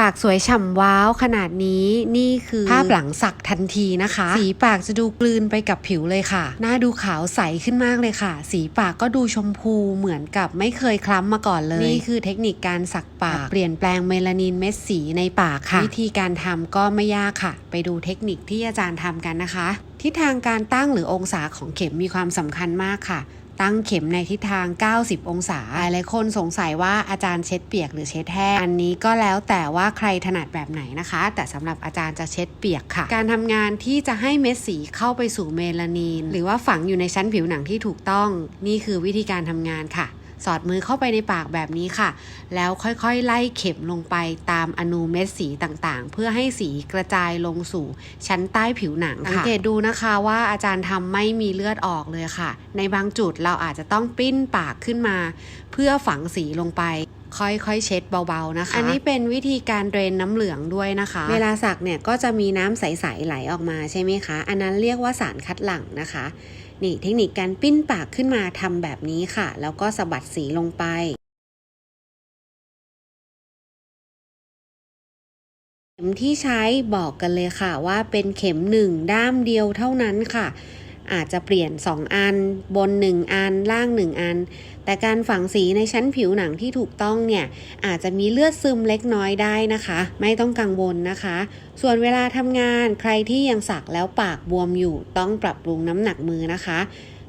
ปากสวยฉ่ำว้าวขนาดนี้นี่คือภาพหลังสักทันทีนะคะ สีปากจะดูกลืนไปกับผิวเลยค่ะ หน้าดูขาวใสขึ้นมากเลยค่ะ สีปากก็ดูชมพูเหมือนกับไม่เคยคล้ำมาก่อนเลย นี่คือเทคนิคการสักปาก เปลี่ยนแปลงเมลานินเม็ดสีในปากค่ะ วิธีการทำก็ไม่ยากค่ะ ไปดูเทคนิคที่อาจารย์ทำกันนะคะทิศทางการตั้งหรือองศาของเข็มมีความสำคัญมากค่ะ ตั้งเข็มในทิศทาง 90 องศา หลายคนสงสัยว่าอาจารย์เช็ดเปียกหรือเช็ดแห้ง อันนี้ก็แล้วแต่ว่าใครถนัดแบบไหนนะคะ แต่สำหรับอาจารย์จะเช็ดเปียกค่ะ การทำงานที่จะให้เม็ดสีเข้าไปสู่เมลานินหรือว่าฝังอยู่ในชั้นผิวหนังที่ถูกต้อง นี่คือวิธีการทำงานค่ะ สอดมือเข้าไปในปากแบบนี้ค่ะ แล้วค่อยๆ ไล่เข็มลงไปตามอนูเม็ดสีต่างๆ เพื่อให้สีกระจายลงสู่ชั้นใต้ผิวหนังค่ะสังเกตดูนะคะว่าอาจารย์ทำไม่มีเลือดออกเลยค่ะ ในบางจุดเราอาจจะต้องปิ้นปากขึ้นมา เพื่อฝังสีลงไป ค่อยๆเช็ดเบาๆนะคะ อันนี้เป็นวิธีการเดรนน้ำเหลืองด้วยนะคะ เวลาสักเนี่ยก็จะมีน้ำใสๆไหลออกมาใช่ไหมคะ อันนั้นเรียกว่าสารคัดหลั่งนะคะ นี่เทคนิคการปิ้นปากขึ้นมาทำแบบนี้ค่ะ แล้วก็สะบัดสีลงไปเข็มที่ใช้บอกกันเลยค่ะว่าเป็นเข็มหนึ่งด้ามเดียวเท่านั้นค่ะ อาจจะเปลี่ยน 2 อัน บน 1 อัน ล่าง 1 อัน แต่การฝังสีในชั้นผิวหนังที่ถูกต้องเนี่ย อาจจะมีเลือดซึมเล็กน้อยได้นะคะ ไม่ต้องกังวลนะคะ ส่วนเวลาทำงานใครที่ยังสักแล้วปากบวมอยู่ ต้องปรับปรุงน้ำหนักมือนะคะ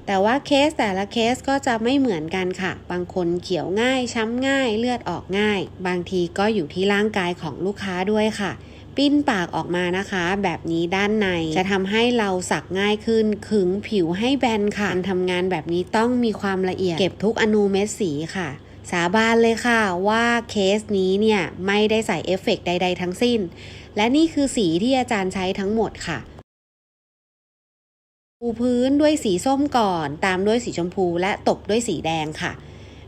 แต่ว่าเคสแต่ละเคสก็จะไม่เหมือนกันค่ะ บางคนเขียวง่าย ช้ำง่าย เลือดออกง่าย บางทีก็อยู่ที่ร่างกายของลูกค้าด้วยค่ะ ปิ้นปากออกมานะคะ แบบนี้ด้านในจะทำให้เราสักง่ายขึ้นขึงผิวให้แบนค่ะการทำงานแบบนี้ต้องมีความละเอียดเก็บทุกอนูเม็ดสีค่ะสาบานเลยค่ะว่าเคสนี้เนี่ยไม่ได้ใส่เอฟเฟกต์ใด ๆ ทั้งสิ้น และนี่คือสีที่อาจารย์ใช้ทั้งหมดค่ะปูพื้นด้วยสีส้มก่อน ตามด้วยสีชมพูและตบด้วยสีแดงค่ะ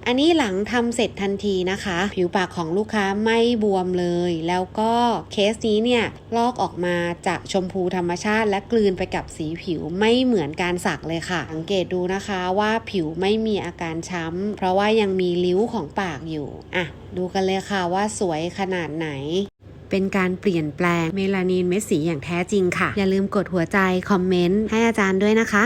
อันนี้หลังทำเสร็จทันทีนะคะ ผิวปากของลูกค้าไม่บวมเลย แล้วก็เคสนี้เนี่ยลอกออกมาจากชมพูธรรมชาติ และกลืนไปกับสีผิวไม่เหมือนการสักเลยค่ะ สังเกตดูนะคะว่าผิวไม่มีอาการช้ำ เพราะว่ายังมีริ้วของปากอยู่ อะ ดูกันเลยค่ะว่าสวยขนาดไหนเป็นการเปลี่ยนแปลงเมลานินเม็ดสีอย่างแท้จริงค่ะ อย่าลืมกดหัวใจ คอมเมนต์ ให้อาจารย์ด้วยนะคะ